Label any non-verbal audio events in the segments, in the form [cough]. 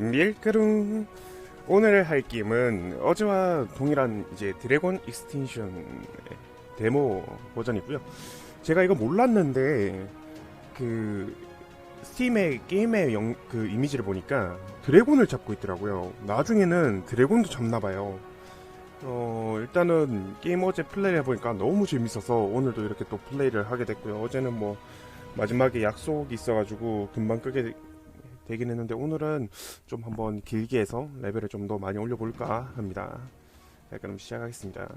밀가루 오늘 할 게임은 어제와 동일한 이제 드래곤 익스텐션 데모 버전이고요. 제가 이거 몰랐는데 그 스팀의 게임의 영, 그 이미지를 보니까 드래곤을 잡고 있더라고요. 나중에는 드래곤도 잡나봐요. 어 일단은 게임 어제 플레이를 해보니까 너무 재밌어서 오늘도 이렇게 또 플레이를 하게 됐고요. 어제는 뭐 마지막에 약속이 있어가지고 금방 끄게 되긴 했는데 오늘은 좀 한번 길게 해서 레벨을 좀 더 많이 올려볼까 합니다. 자, 그럼 시작하겠습니다.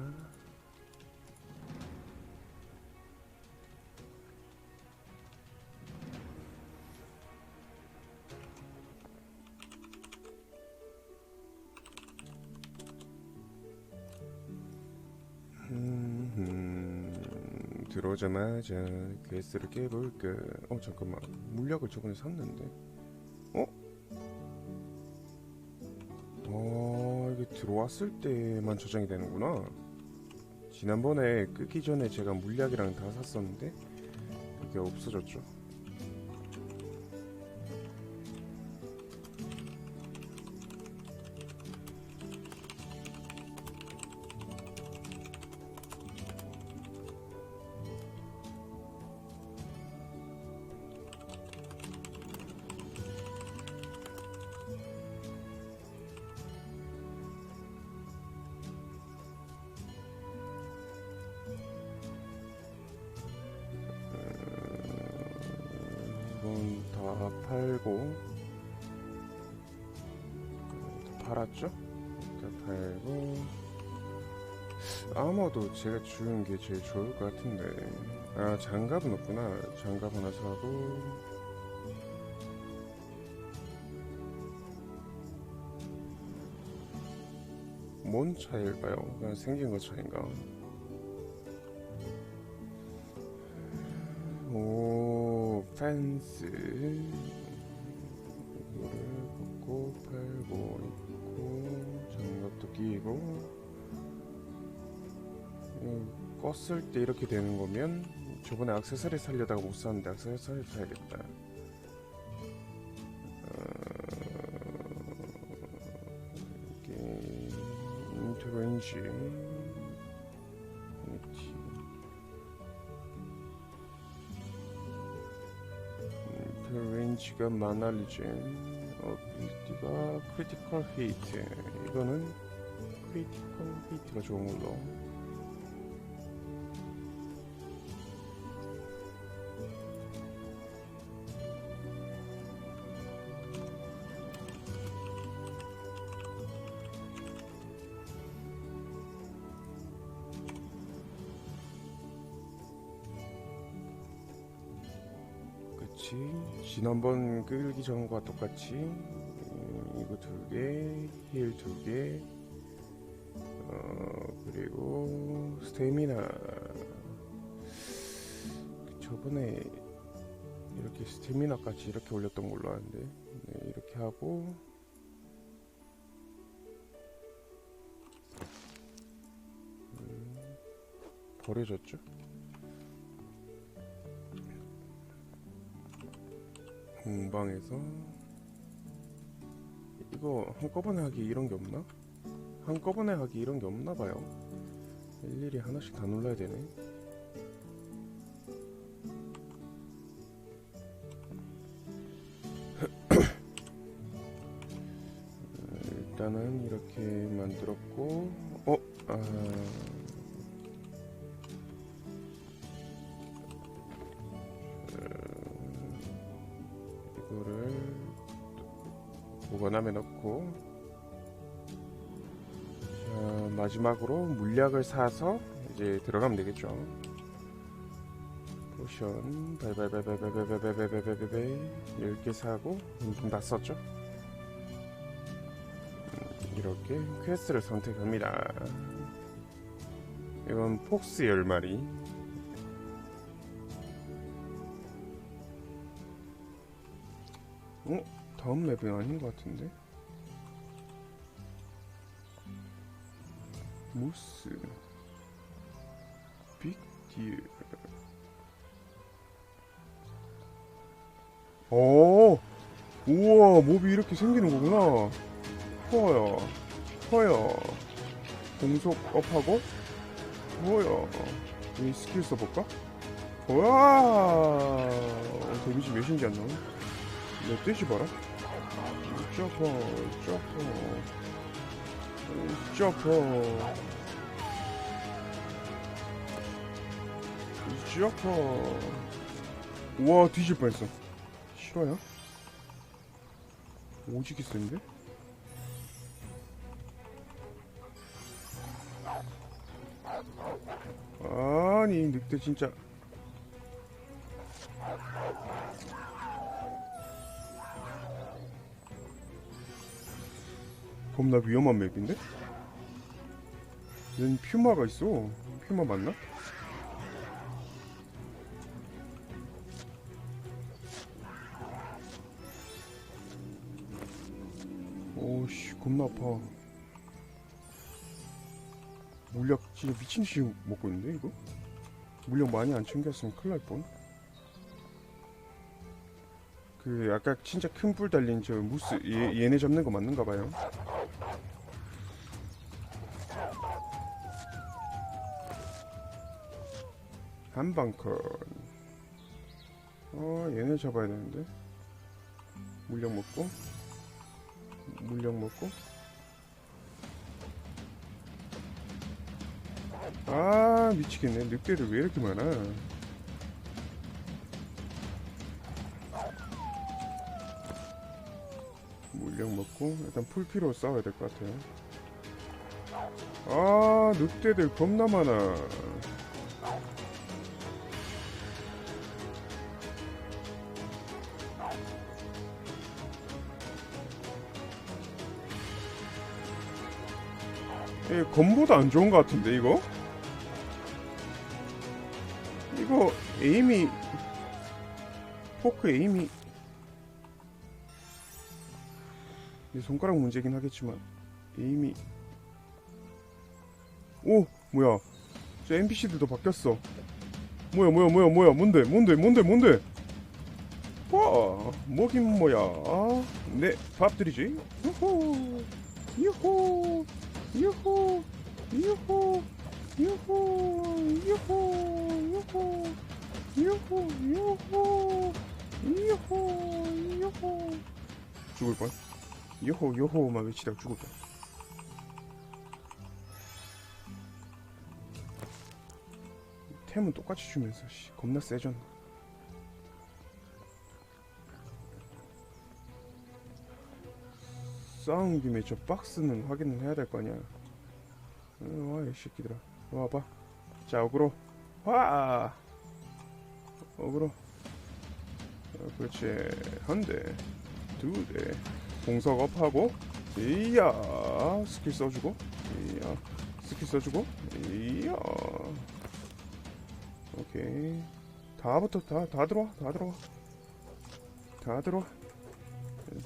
음, 들어오자마자 퀘스트를 깨볼까. 어 잠깐만 물약을 저번에 샀는데. 들어왔을 때만 저장이 되는구나. 지난번에 끄기 전에 제가 물약이랑 다 샀었는데 이게 없어졌죠. 이건 다 팔고 다 팔았죠? 다 팔고 아마도 제가 주는 게 제일 좋을 것 같은데 아 장갑은 없구나 장갑 하나 사고 뭔 차이일까요? 그냥 생긴 것 차인가? 오 펜스. 이거를 벗고 팔고 있고 장갑도 끼고. 음, 껐을 때 이렇게 되는 거면 저번에 악세사리 살려다가 못 샀는데 악세사리 사야겠다. 어, 이게 인터렌지 그 렌치가 마날리젠 어빌리티가 크리티컬 히트 이거는 크리티컬 히트가 좋은 걸로 지난번 끌기 전과 똑같이 음, 이거 두개 힐 두개 어 그리고 스테미나 저번에 이렇게 스테미나까지 이렇게 올렸던 걸로 아는데 네, 이렇게 하고 음, 버려졌죠? 공방에서 이거 한꺼번에 하기 이런 게 없나? 한꺼번에 하기 이런 게 없나 봐요. 일일이 하나씩 다 눌러야 되네. [clears throat] 일단은 이렇게 만들었고, 어, 아, 보관함에 넣고 자, 마지막으로 물약을 사서 이제 들어가면 되겠죠. 포션 발발발발발발발발발발발 10개 사고 좀다 썼죠? 음, 이렇게 퀘스트를 선택합니다. 이건 폭스 10마리. 어? 다음 맵은 아닌 것 같은데? 무스. 빅딜. 오 우와 몹이 이렇게 생기는 거구나. 허여 허여 공속 업하고? 허여 이 스킬 써볼까? 와! 데미지 몇인지 안 나오네 몇 대시 봐라 점퍼 점퍼 점퍼 점퍼 우와 뒤질 뻔했어. 실화야? 오지게 센데? 아니 늑대 진짜 겁나 위험한 맵인데? 얜 퓨마가 있어 퓨마 맞나? 오씨 겁나 아파 물약 진짜 미친듯이 먹고 있는데 이거? 물약 많이 안 챙겼으면 큰일 날 뻔 그 아까 진짜 큰 불 달린 저 무스 얘, 얘네 잡는 거 맞는가 봐요 한방컨. 아 얘네 잡아야 되는데. 물약 먹고. 물약 먹고. 아 미치겠네. 늑대들 왜 이렇게 많아? 물약 먹고. 일단 풀피로 싸워야 될 것 같아요. 아 늑대들 겁나 많아 이 검보다 안 좋은 것 같은데 이거? 이거 에임이 포크 에임이. 내 손가락 문제긴 하겠지만 에임이. 오 뭐야. 저 NPC들도 바뀌었어. 뭐야 뭐야 뭐야 뭐야. 뭔데 뭔데 뭔데 뭔데? 와 뭐긴 뭐야. 네 밥들이지. 유호 유호 유호 유호 유호 유호 유호 유호 유호 유호 유호 죽을 뻔? 요호 요호만 외치다가 죽을 뻔. 템은 똑같이 주면서 씨, 겁나 세졌나 싸운 김에 저 박스는 확인을 해야 될 거 아니야. 어, 와이 새끼들아. 와봐. 자 어그로. 와! 어그로. 어, 그렇지. 한대 두대. 공석 업하고 이야. 스킬 써주고 이야. 스킬 써주고 이야. 오케이. 다부터 다 다 들어와 다 들어와. 다 들어와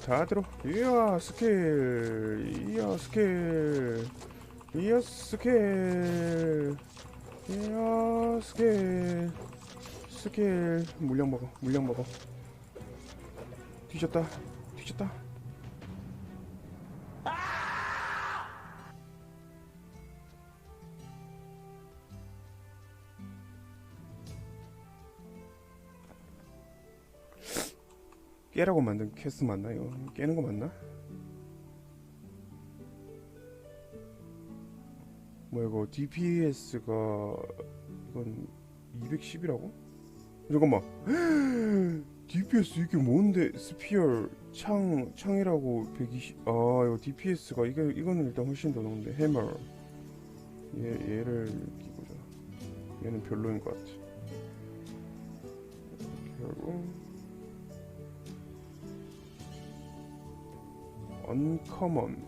다 들어 이야 스킬 이야 스킬 이야 스킬 이야 스킬 스킬. 물량 먹어 물량 먹어. 뒤졌다 뒤졌다 깨라고 만든 퀘스트 맞나요? 깨는 거 맞나? 뭐야 이거 DPS가 이건 210이라고? 잠깐만 [gasps] DPS 이게 뭔데 스피어 창 창이라고 120. 아 이거 DPS가 이게 이거는 일단 훨씬 더 높은데 해머 얘 얘를 끼고자 얘는 별로인 것 같아. 이렇게 하고 언커먼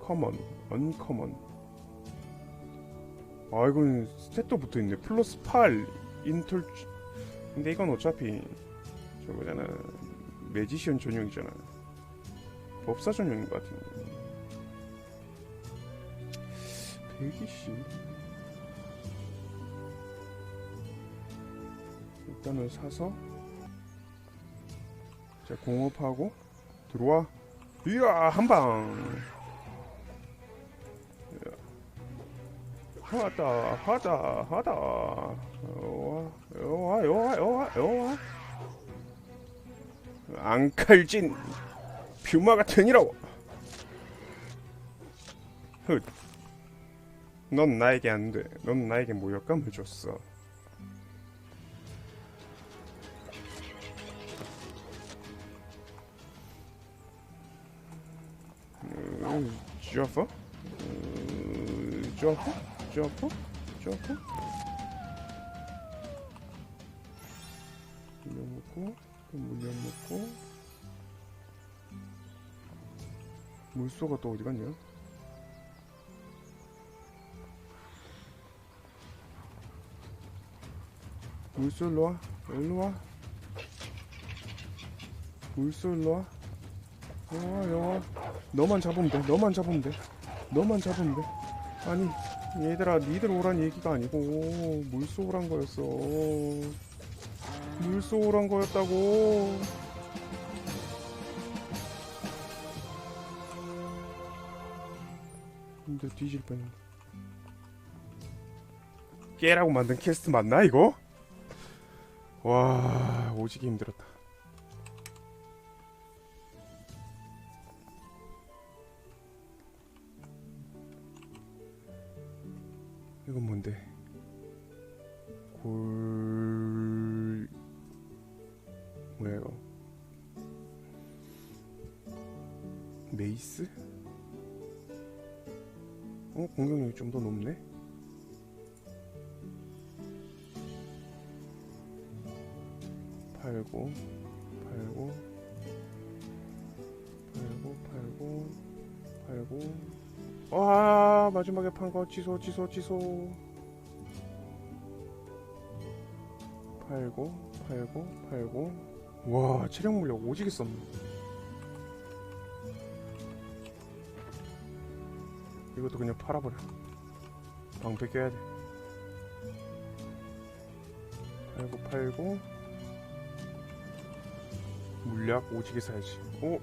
커먼 언커먼 아 이건 스탯도 붙어있네. 플러스 8 인털 근데 이건 어차피 저거잖아. 매지션 전용이잖아. 법사 전용인 것 같은데. 120 일단은 사서 자 공업하고 들어와. 이야 한방. 하다 하다 하다. 여와 여와 여와 여와 여와 앙칼진 퓨마 같으니라고. 넌 나에게 안돼. 넌 나에게 모욕감을 줬어 음, 쥐었어? 음, 쥐었어? 쥐었어? 쥐었어? 물려 먹고 또 물려 먹고 물소가 또 어디 갔냐? 물소 일로 와 일로 와 물소 일로 와 영화 영화. 너만 잡으면 돼. 너만 잡으면 돼. 너만 잡으면 돼. 아니 얘들아 니들 오란 얘기가 아니고 물소 오란 거였어. 물소 오란 거였다고. 근데 뒤질 뻔했네. 깨라고 만든 퀘스트 맞나 이거? 와 오지게 힘들었다 이건 뭔데? 골 이거? 메이스? 어 공격력이 좀 더 높네. 팔고 팔고 팔고 팔고 팔고 와 마지막에 판 거 취소 취소 취소. 팔고 팔고 팔고. 와 체력 물력 오지게 썼네. 이것도 그냥 팔아버려. 방패 껴야 돼. 팔고 팔고. 물약 오지게 사야지. 오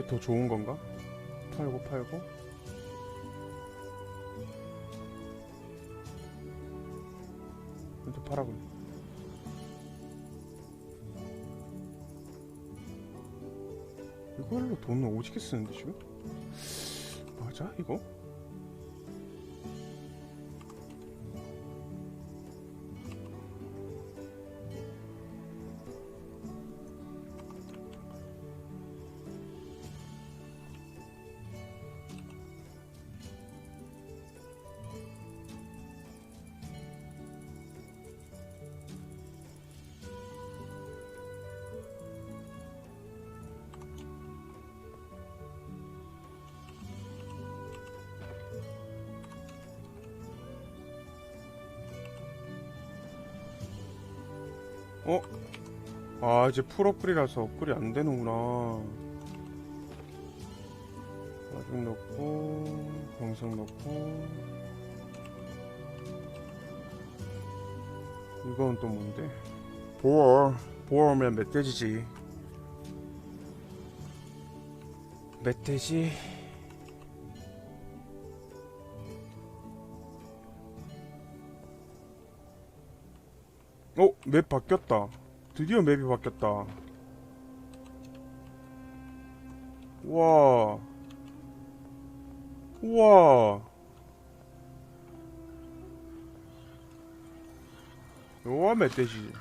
이게 더 좋은 건가? 팔고 팔고 또 팔아버려 이걸로 돈을 오지게 쓰는데 지금? 맞아 이거? 이제 풀업글이라서 업글이 안 되는구나. 마중 넣고 광석 넣고. 이건 또 뭔데? 보어. 보어면 멧돼지지. 멧돼지. 어? 맵 바뀌었다 드디어 맵이 바뀌었다. 우와. 우와. 우와 멧돼지.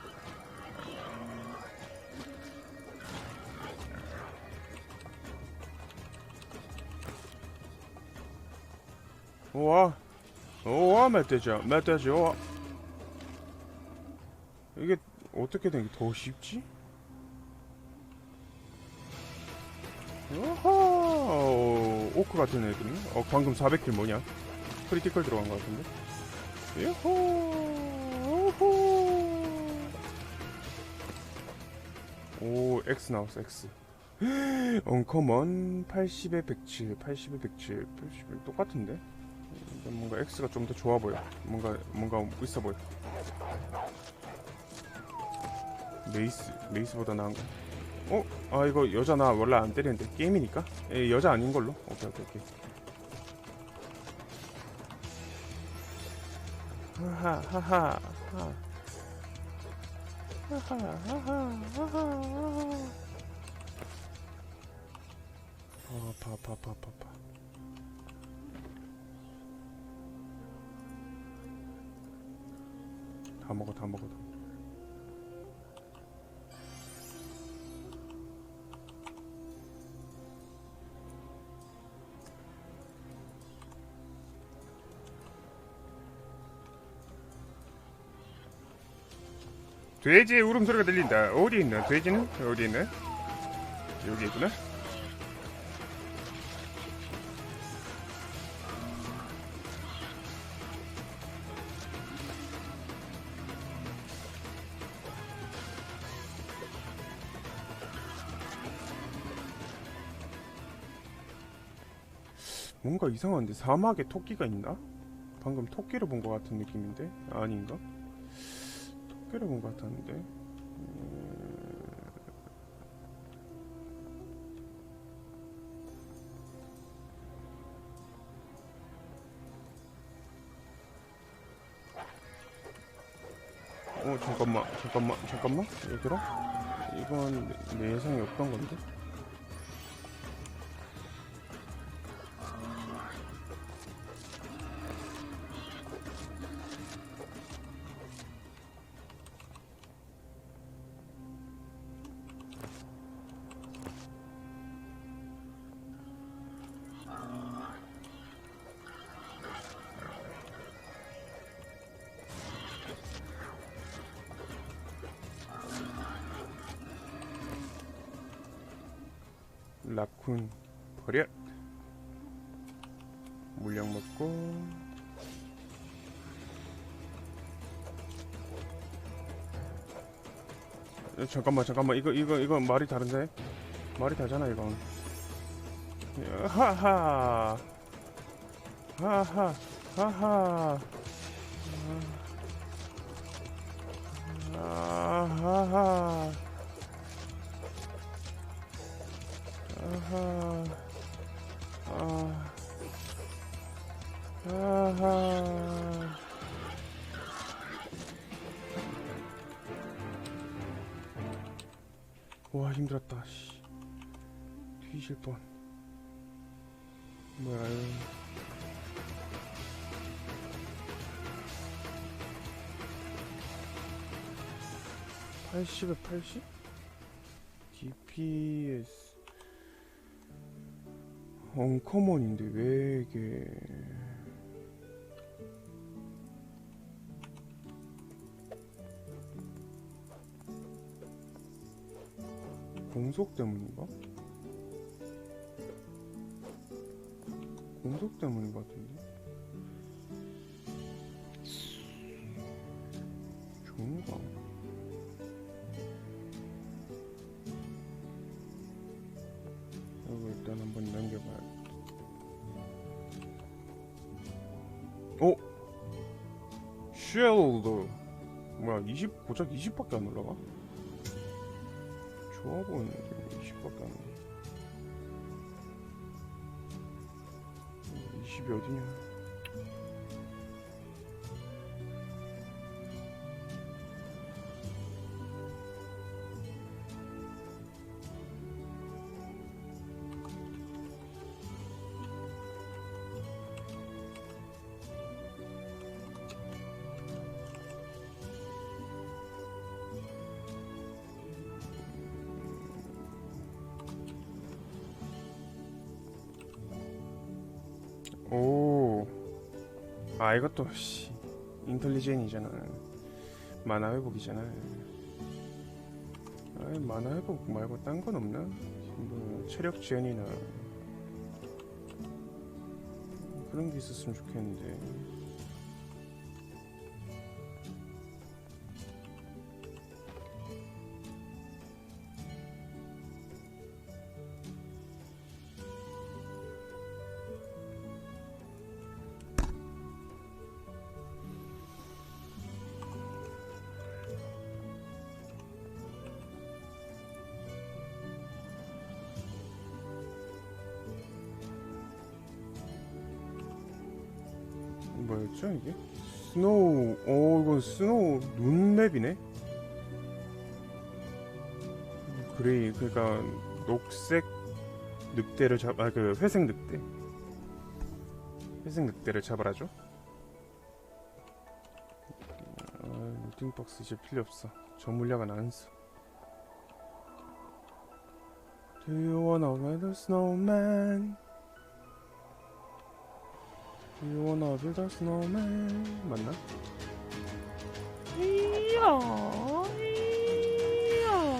우와. 우와 멧돼지야. 멧돼지 우와. 이게 어떻게 된게더 쉽지? 어허 오크 같은 애들이 어 방금 400킬 뭐냐? 크리티컬 들어간 것 같은데? 요호 오호 오 X 나왔어 X 언커먼 80에 107 80에 107 80에 똑같은데? 뭔가 X가 좀 더 좋아 보여. 뭔가 뭔가 있어 보여. 메이스 메이스보다 나은 거. 어? 아 이거 여자 나 원래 안 때리는데 게임이니까? 에, 여자 아닌 걸로. 오케이 오케이 오케이. 하하 하하 하. 하 하 하 하 하하. 아파 아파 아파 아파 아파. 다 먹어 다 먹어 다 먹어. 돼지의 울음소리가 들린다. 어디 있나? 돼지는? 어디 있나? 여기 있구나. 뭔가 이상한데 사막에 토끼가 있나? 방금 토끼를 본 것 같은 느낌인데? 아닌가? 토끼를 본 것 같았는데. 음, 어 잠깐만 잠깐만 잠깐만 얘들아? 이건 내, 내 예상이 없던 건데 라쿤 버려. 물약 먹고. 야, 잠깐만 잠깐만. 이거 이거 이거 말이 다른데? 말이 다르잖아 이건. 야, 하하. 하하. 하하 뒤질 뻔 뭐야 이거. (80에 80) DPS 언커먼인데 왜 이게 공속 때문인가? 공속 때문인 것 같은데 좋은가? 이거 일단 한번 넘겨봐야 어? 쉘드 뭐야 20 고작 20밖에 안 올라가? 좋아 보이는데 20밖에 안 올라 20 이 어디 이것도 씨 인텔리젠이잖아. 만화 회복이잖아. 아이 만화 회복 말고 딴 건 없나? 뭐 체력 젠이나 그런 게 있었으면 좋겠는데. 스노우 눈맵이네 그레이 그러니까 녹색 늑대를 잡 아 그 회색 늑대 회색 늑대를 잡아라죠 아, 루팅박스 이제 필요 없어 저 물량은 안 써. Do you wanna build a snowman? Do you wanna build a snowman? 맞나? 이야, 이야.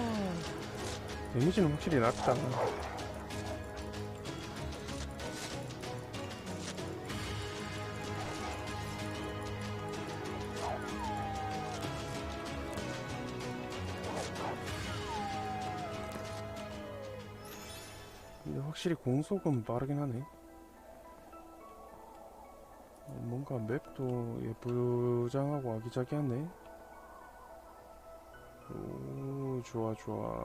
데미지는 확실히 낮다. 근데 확실히 공속은 빠르긴 하네. 어, 뭔가 맵도 예쁘장하고 아기자기하네. 좋아, 좋아.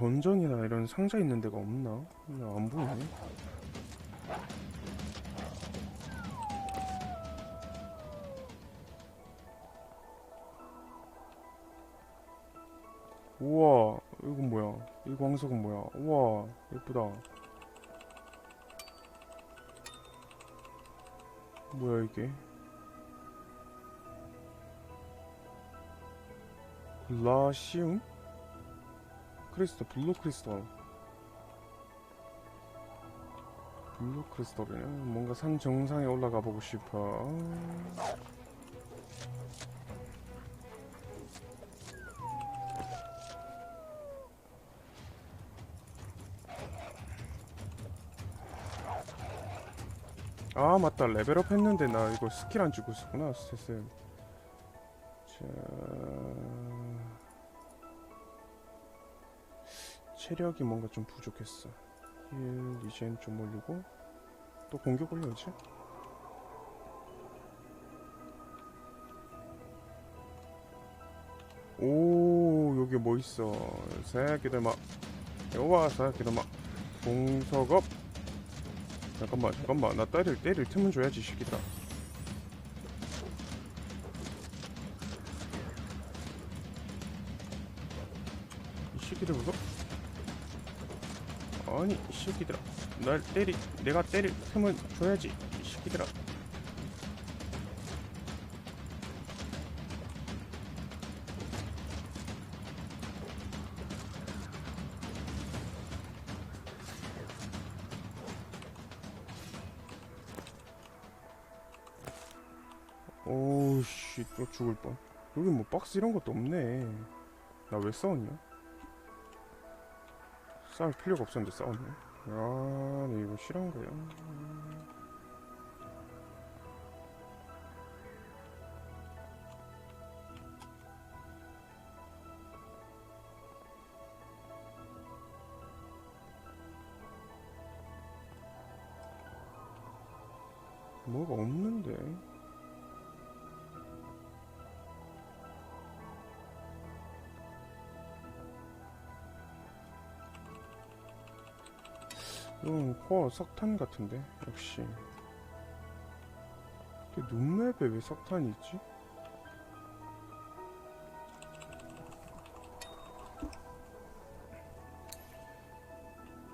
던전이나 이런 상자 있는 데가 없나? 그냥 안 보이네. 우와, 이건 뭐야? 이 광석은 뭐야? 우와, 예쁘다. 뭐야 이게? 글라시움? 크리스탈, 블루 크리스탈. 블루 크리스탈이네. 뭔가 산 정상에 올라가 보고 싶어. 아 맞다 레벨업 했는데 나 이거 스킬 안 주고 있었구나 스탯을 자 체력이 뭔가 좀 부족했어. 힐 리젠 좀 올리고. 또 공격 올려야지. 오 여기 뭐 있어? 새끼들 막 여와 새끼들 막 공석업. 잠깐만 잠깐만. 나 때릴 때릴 틈은 줘야지 이 새끼들아 이 새끼들 보소 아니 이 새끼들아. 날 때리 내가 때릴 틈은 줘야지 이 새끼들아. 오우씨 또 죽을 뻔. 여기 뭐 박스 이런 것도 없네. 나 왜 싸웠냐 싸울 필요가 없었는데 싸웠네 아, 네 이거 싫어한 거야. 뭐가 없는데? 이건 코어 석탄 같은데 역시 눈맵에 왜 석탄이 있지?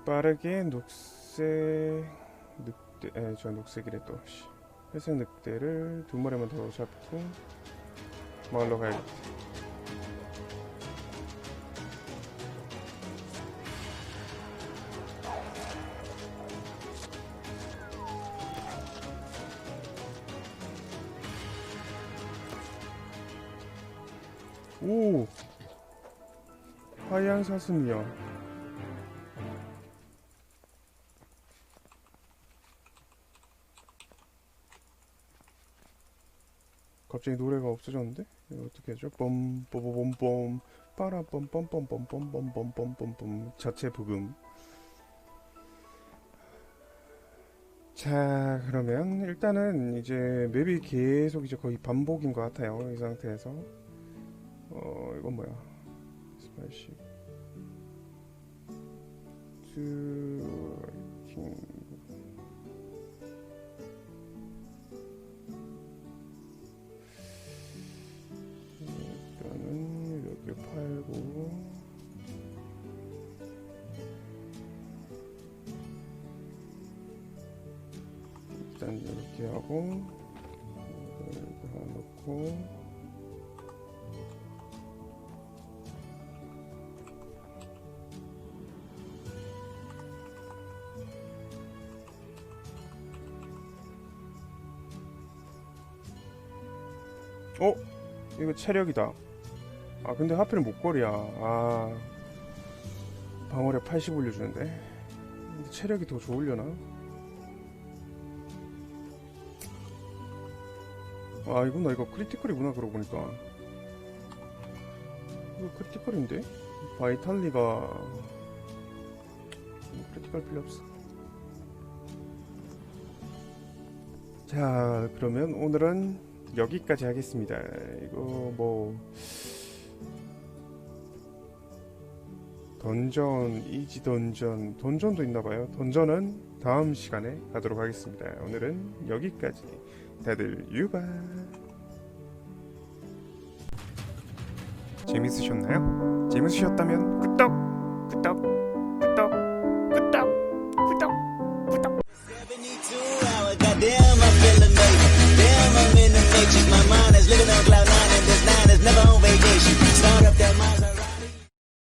빠르게 녹색 늑대 에 저 녹색이래 또 씨. 회색 늑대를 두 마리만 더 잡고 마을로 가야겠다 하얀 사슴이야 갑자기 노래가 없어졌는데 이거 어떻게 하죠? 뽐뽀뽀뽐뽐 빠라뽐뽐뽐뽐뽐뽐뽐뽐뽐 자체 부금 자 그러면 일단은 이제 맵이 계속 이제 거의 반복인 것 같아요 이 상태에서 어 이건 뭐야 스파이시 트킹 일단은 이렇게 팔고 일단 이렇게 하고 이렇게 하나 넣고 어? 이거 체력이다 아 근데 하필 목걸이야 아 방어력 80 올려주는데 근데 체력이 더 좋으려나? 아 이구나 이거 크리티컬이구나 그러고 보니까 이거 크리티컬인데? 바이탈리가 크리티컬 필요 없어 자 그러면 오늘은 여기까지 하겠습니다 이거 뭐 던전, 이지 던전, 던전도 있나봐요. 던전은 다음 시간에 가도록 하겠습니다. 오늘은 여기까지. 다들 유바. 재밌으셨나요? 재밌으셨다면 끄떡, 끄떡.